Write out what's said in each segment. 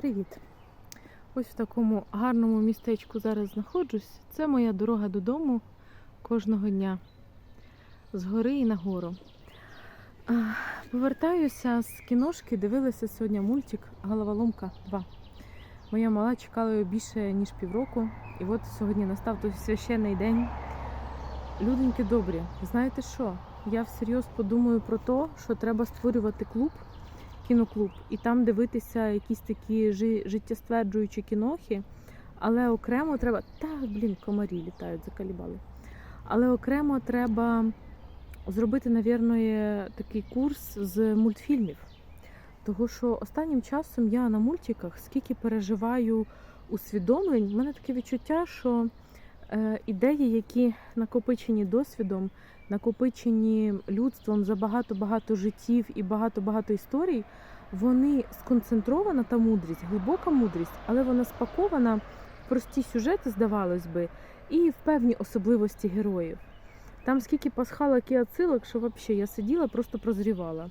Привіт! Ось в такому гарному містечку зараз знаходжусь. Це моя дорога додому кожного дня. З гори і нагору. Повертаюся з кіношки, дивилася сьогодні мультик Головоломка 2. Моя мала чекала його більше ніж півроку. І от сьогодні настав той священний день. Люденьки добрі, знаєте що? Я всерйоз подумаю про те, що треба створювати клуб кіноклуб і там дивитися якісь такі жи- життєстверджуючі кінохи, але окремо треба. Та, блін, комарі літають, закалібали. Але окремо треба зробити, навірно, такий курс з мультфільмів. Того що останнім часом я на мультиках скільки переживаю усвідомлень, в мене таке відчуття, що е, ідеї, які накопичені досвідом, накопичені людством за багато-багато життів і багато-багато історій, вони сконцентрована та мудрість, глибока мудрість, але вона спакована в прості сюжети, здавалось би, і в певні особливості героїв. Там скільки пасхалок і отсилок, що взагалі я сиділа, просто прозрівала.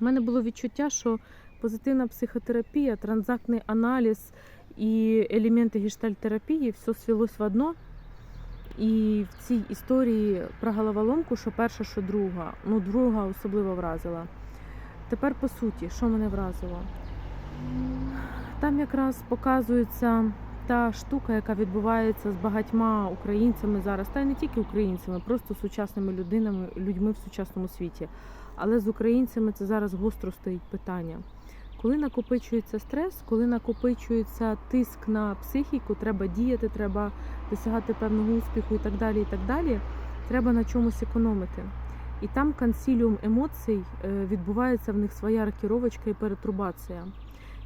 У мене було відчуття, що позитивна психотерапія, транзактний аналіз і елементи гештальтерапії все свелось в одно. І в цій історії про головоломку, що перша, що друга, ну друга особливо вразила. Тепер по суті, що мене вразило? Там якраз показується та штука, яка відбувається з багатьма українцями зараз, та й не тільки українцями, просто сучасними людинами, людьми в сучасному світі. Але з українцями це зараз гостро стоїть питання. Коли накопичується стрес, коли накопичується тиск на психіку, треба діяти, треба досягати певного успіху і так далі. і так далі, Треба на чомусь економити. І там консіліум емоцій е, відбувається в них своя рокіровочка і перетрубація.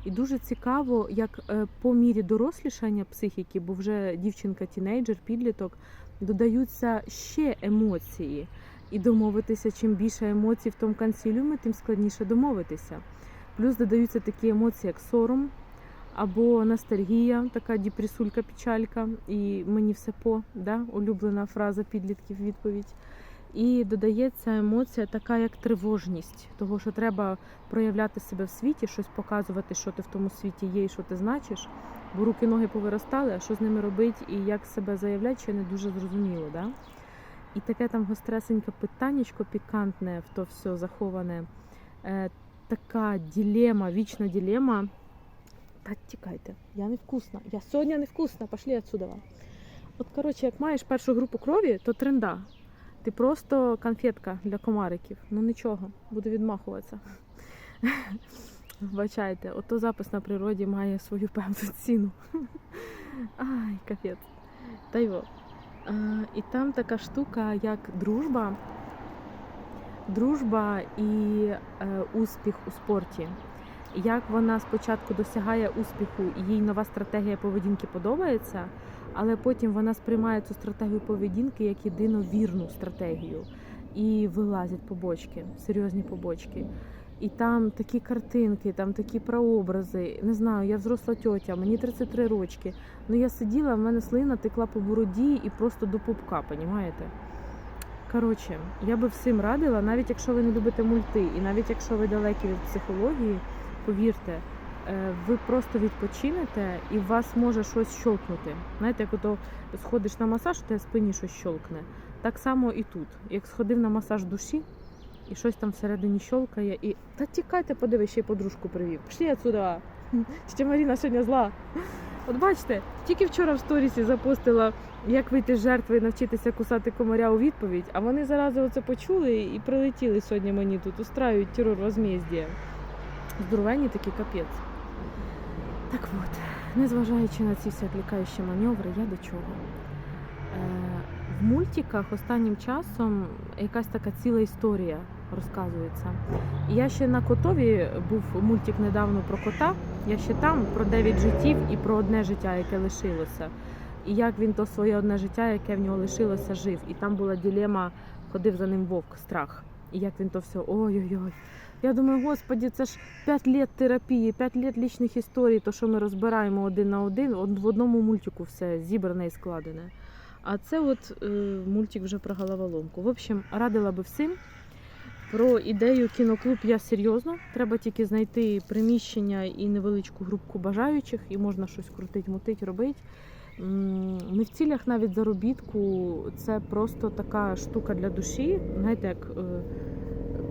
І дуже цікаво, як е, по мірі дорослішання психіки, бо вже дівчинка, тінейджер, підліток, додаються ще емоції. І домовитися, чим більше емоцій в тому консіліумі, тим складніше домовитися. Плюс додаються такі емоції, як сором або ностальгія, така діпресулька, печалька, і мені все по, да? улюблена фраза підлітків відповідь. І додається емоція така, як тривожність, того, що треба проявляти себе в світі, щось показувати, що ти в тому світі є і що ти значиш. Бо руки ноги повиростали, а що з ними робити і як себе заявляти, ще не дуже зрозуміло. Да? І таке там гостресеньке питаннячко пікантне в то все заховане. Е, така ділема, вічна ділема. Та тікайте, я не вкусна. Я сьогодні не вкусна, пошли отсюда. От, коротше, як маєш першу групу крові, то тренда. Ти просто конфетка для комариків. Ну нічого, буду відмахуватися. Вбачайте, ото запис на природі має свою певну ціну. Ай, капець. Та й во. І там така штука, як дружба. Дружба і е, успіх у спорті. Як вона спочатку досягає успіху, і їй нова стратегія поведінки подобається, але потім вона сприймає цю стратегію поведінки як єдину вірну стратегію. І вилазять побочки, серйозні побочки. І там такі картинки, там такі прообрази. Не знаю, я взросла тьотя, мені 33 рочки. Ну я сиділа, в мене слина текла по бороді і просто до пупка, понімаєте? Коротше, я би всім радила, навіть якщо ви не любите мульти, і навіть якщо ви далекі від психології, повірте, е, ви просто відпочинете і у вас може щось щолкнути. Знаєте, як ото сходиш на масаж, у тебе спині щось щолкне. Так само і тут. Як сходив на масаж душі, і щось там всередині щолкає, і та тікайте, подиви, ще й подружку привів. Пішли отсюда. Тетя Маріна сьогодні зла. От бачите, тільки вчора в сторісі запостила, як вийти з жертви і навчитися кусати комаря у відповідь, а вони зарази оце почули і прилетіли сьогодні мені тут, устраюють терор возмездія. Здоровенні такі капець. Так от, незважаючи на ці всі відлікаючі маневри, я до чого? Е, в мультиках останнім часом якась така ціла історія розказується. Я ще на котові був мультик недавно про кота. Я ще там про 9 життів і про одне життя, яке лишилося. І як він то своє одне життя, яке в нього лишилося, жив. І там була ділема, ходив за ним вовк, страх. І як він то все, ой-ой-ой. Я думаю, господі, це ж 5 літ терапії, 5 літ лічних історій, то що ми розбираємо один на один, в одному мультику все зібране і складене. А це от е, мультик вже про головоломку. В общем, радила би всім Про ідею кіноклуб я серйозно. Треба тільки знайти приміщення і невеличку групку бажаючих, і можна щось крутить, мутить, робити. Не в цілях навіть заробітку, це просто така штука для душі, знаєте, як е,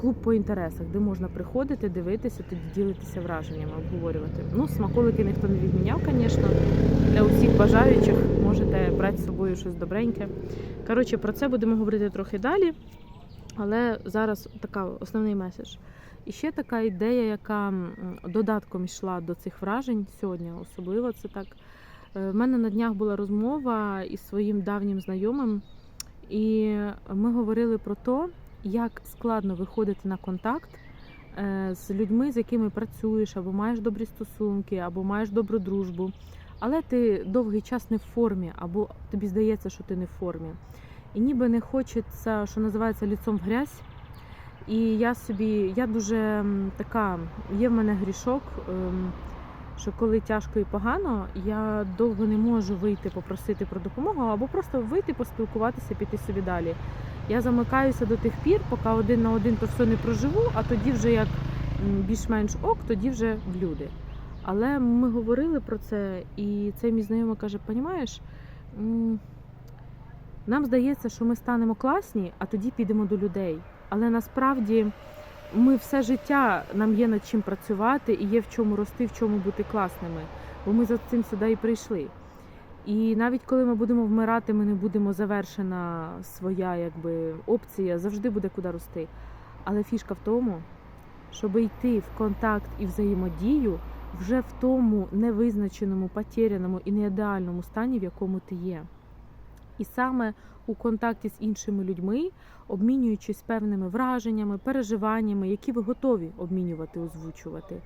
клуб по інтересах, де можна приходити, дивитися, тоді ділитися враженнями, обговорювати. Ну, смаколики ніхто не відміняв, звісно. Для усіх бажаючих можете брати з собою щось добреньке. Коротше, про це будемо говорити трохи далі. Але зараз така основний меседж. І ще така ідея, яка додатком йшла до цих вражень сьогодні, особливо це так. Е, В мене на днях була розмова із своїм давнім знайомим, і ми говорили про те, як складно виходити на контакт е, з людьми, з якими працюєш, або маєш добрі стосунки, або маєш добру дружбу. Але ти довгий час не в формі, або тобі здається, що ти не в формі. І ніби не хочеться, що називається ліцом в грязь. І я собі, я дуже така, є в мене грішок, ем, що коли тяжко і погано, я довго не можу вийти попросити про допомогу, або просто вийти, поспілкуватися, піти собі далі. Я замикаюся до тих пір, поки один на один то не проживу, а тоді вже як більш-менш ок, тоді вже в люди. Але ми говорили про це, і цей мій знайомий каже: понімаєш, нам здається, що ми станемо класні, а тоді підемо до людей. Але насправді ми все життя нам є над чим працювати і є в чому рости, в чому бути класними, бо ми за цим сюди і прийшли. І навіть коли ми будемо вмирати, ми не будемо завершена своя якби, опція, завжди буде куди рости. Але фішка в тому, щоб йти в контакт і взаємодію вже в тому невизначеному, потеряному і неідеальному стані, в якому ти є. І саме у контакті з іншими людьми, обмінюючись певними враженнями, переживаннями, які ви готові обмінювати, озвучувати,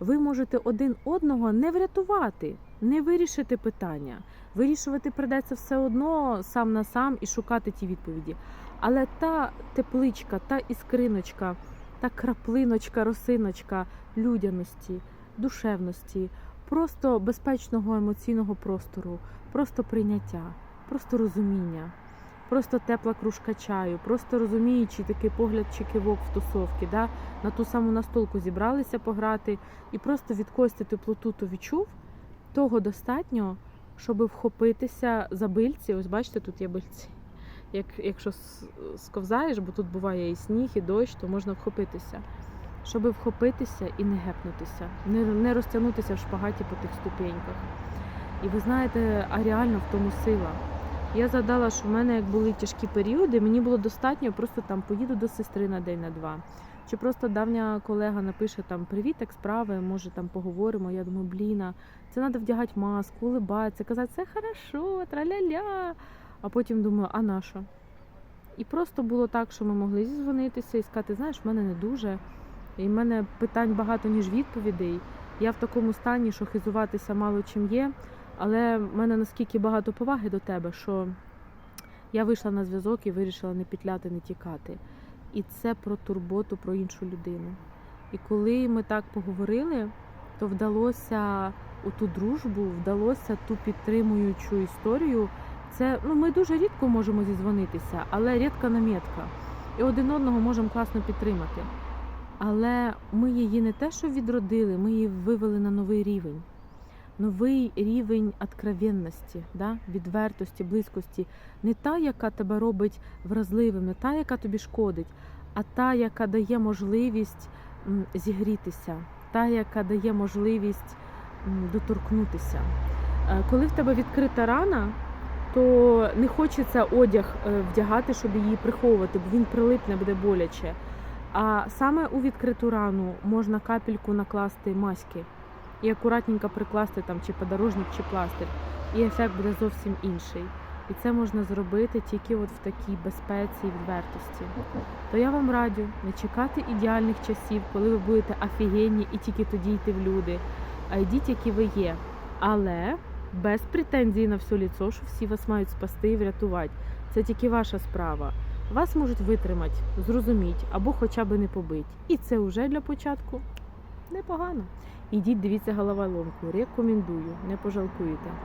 ви можете один одного не врятувати, не вирішити питання. Вирішувати придеться все одно сам на сам і шукати ті відповіді. Але та тепличка, та іскриночка, та краплиночка, росиночка людяності, душевності, просто безпечного емоційного простору, просто прийняття, просто розуміння, просто тепла кружка чаю, просто розуміючи такий погляд чи кивок в тусовки, да? на ту саму настолку зібралися пограти і просто від кості теплоту то відчув, того достатньо, щоб вхопитися за бильці. Ось бачите, тут є бильці. Як, якщо сковзаєш, бо тут буває і сніг, і дощ, то можна вхопитися. Щоб вхопитися і не гепнутися, не, не розтягнутися в шпагаті по тих ступеньках. І ви знаєте, а реально в тому сила. Я згадала, що в мене як були тяжкі періоди, мені було достатньо просто там поїду до сестри на день на два. Чи просто давня колега напише там Привіт, як справи, може там поговоримо. Я думаю, бліна, це треба вдягати маску, улибатися, казати, все хорошо, траля-ля. А потім думаю, а на що? І просто було так, що ми могли зізвонитися і сказати, знаєш, в мене не дуже. І в мене питань багато, ніж відповідей. Я в такому стані, що хизуватися мало чим є, але в мене наскільки багато поваги до тебе, що я вийшла на зв'язок і вирішила не петляти, не тікати. І це про турботу про іншу людину. І коли ми так поговорили, то вдалося у ту дружбу, вдалося ту підтримуючу історію. Це ну ми дуже рідко можемо зізвонитися, але рідка намітка. І один одного можемо класно підтримати. Але ми її не те, що відродили, ми її вивели на новий рівень. Новий рівень откровенності, да? відвертості, близькості. Не та, яка тебе робить вразливим, не та, яка тобі шкодить, а та, яка дає можливість зігрітися, та, яка дає можливість доторкнутися. Е, Коли в тебе відкрита рана, то не хочеться одяг е, вдягати, щоб її приховувати, бо він прилипне, буде боляче. А саме у відкриту рану можна капельку накласти маськи і акуратненько прикласти там чи подорожник, чи пластир. І ефект буде зовсім інший. І це можна зробити тільки от в такій безпеці і відвертості. То я вам раджу не чекати ідеальних часів, коли ви будете офігенні і тільки тоді йти в люди. А йдіть, які ви є. Але без претензій на все ліцо, що всі вас мають спасти і врятувати. Це тільки ваша справа. Вас можуть витримати, зрозуміти або хоча б не побити. І це вже для початку непогано. Ідіть, дивіться головоломку. Рекомендую, не пожалкуєте.